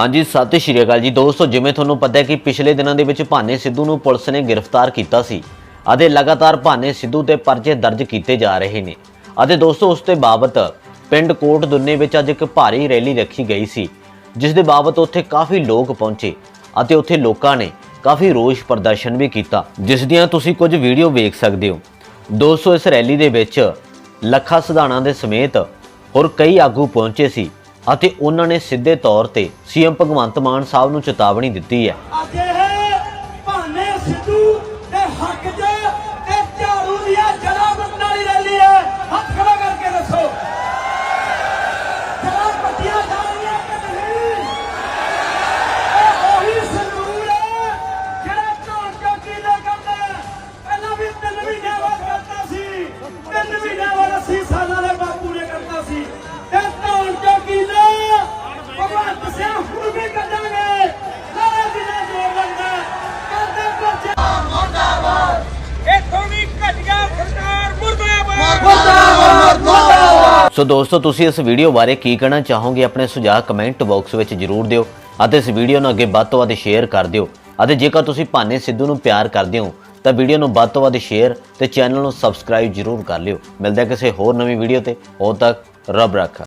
ਹਾਂਜੀ, ਸਤਿ ਸ਼੍ਰੀ ਅਕਾਲ ਜੀ। ਦੋਸਤੋ, ਜਿਵੇਂ ਤੁਹਾਨੂੰ ਪਤਾ ਹੈ ਕਿ ਪਿਛਲੇ ਦਿਨਾਂ ਦੇ ਵਿੱਚ ਭਾਨੇ ਸਿੱਧੂ ਨੂੰ ਪੁਲਿਸ ਨੇ ਗ੍ਰਿਫਤਾਰ ਕੀਤਾ ਸੀ ਅਤੇ ਲਗਾਤਾਰ ਭਾਨੇ ਸਿੱਧੂ ਤੇ ਪਰਚੇ ਦਰਜ ਕੀਤੇ ਜਾ ਰਹੇ ਨੇ। ਅਤੇ ਦੋਸਤੋ, ਉਸ ਤੇ ਬਾਬਤ ਪਿੰਡ ਕੋਟ ਦੁੰਨੇ ਵਿੱਚ ਅੱਜ ਇੱਕ ਭਾਰੀ ਰੈਲੀ ਰੱਖੀ ਗਈ ਸੀ, ਜਿਸ ਦੇ ਬਾਬਤ ਉੱਥੇ ਕਾਫੀ ਲੋਕ ਪਹੁੰਚੇ ਅਤੇ ਉੱਥੇ ਲੋਕਾਂ ਨੇ ਕਾਫੀ ਰੋਸ ਪ੍ਰਦਰਸ਼ਨ ਵੀ ਕੀਤਾ, ਜਿਸ ਦੀਆਂ ਤੁਸੀਂ ਕੁਝ ਵੀਡੀਓ ਵੇਖ ਸਕਦੇ ਹੋ। ਦੋਸਤੋ, ਇਸ ਰੈਲੀ ਦੇ ਵਿੱਚ ਲੱਖਾ ਸਿਧਾਣਾ ਦੇ ਸਮੇਤ ਹੋਰ ਕਈ ਆਗੂ ਪਹੁੰਚੇ ਸੀ ਅਤੇ ਉਹਨਾਂ ਨੇ ਸਿੱਧੇ ਤੌਰ ਤੇ ਸੀਐਮ ਭਗਵੰਤ ਮਾਨ ਸਾਹਿਬ ਨੂੰ ਚੇਤਾਵਨੀ ਦਿੱਤੀ ਹੈ। ਅੱਜ ਇਹ ਭਾਨੇ ਸਿੱਧੂ ਦੇ ਹੱਕ 'ਚ ਤੇ ਝਾੜੂ ਦੀਆਂ ਜੜਾ ਬੰਦਨ ਵਾਲੀ ਰੈਲੀ ਹੈ। ਹੱਥ ਖੜਾ ਕਰਕੇ ਦੱਸੋ। ਜੜਾ ਪੱਟੀਆਂ ਜਾ ਰਹੀਆਂ ਕਿ ਨਹੀਂ? ਇਹ ਉਹੀ ਸਰੂਰ ਹੈ ਜਿਹੜਾ ਝੋਲ ਚੌਕੀ ਦਾ ਕਰਦਾ ਹੈ। ਪਹਿਲਾਂ ਵੀ ਤਿੰਨ ਮਹੀਨੇ ਬਾਅਦ ਕਰਦਾ ਸੀ। ਤਿੰਨ ਮਹੀਨੇ ਸੋ ਦੋਸਤੋ, ਤੁਸੀਂ ਇਸ ਵੀਡੀਓ ਬਾਰੇ ਕੀ ਕਹਿਣਾ ਚਾਹੋਗੇ? ਆਪਣੇ ਸੁਝਾਅ ਕਮੈਂਟ ਬਾਕਸ ਵਿੱਚ ਜਰੂਰ ਦਿਓ ਅਤੇ ਇਸ ਵੀਡੀਓ ਨੂੰ ਅੱਗੇ ਵੱਧ ਤੋਂ ਵੱਧ ਸ਼ੇਅਰ ਕਰ ਦਿਓ। ਅਤੇ ਜੇਕਰ ਤੁਸੀਂ ਭਾਨੇ ਸਿੱਧੂ ਨੂੰ ਪਿਆਰ ਕਰਦੇ ਹੋ, ਤਾਂ ਵੀਡੀਓ ਨੂੰ ਵੱਧ ਤੋਂ ਵੱਧ ਸ਼ੇਅਰ ਤੇ ਚੈਨਲ ਨੂੰ ਸਬਸਕ੍ਰਾਈਬ ਜਰੂਰ ਕਰ ਲਿਓ। ਮਿਲਦੇ ਹਾਂ ਕਿਸੇ ਹੋਰ ਨਵੀਂ ਵੀਡੀਓ ਤੇ। ਉਦੋਂ ਤੱਕ ਰੱਬ ਰੱਖਾ।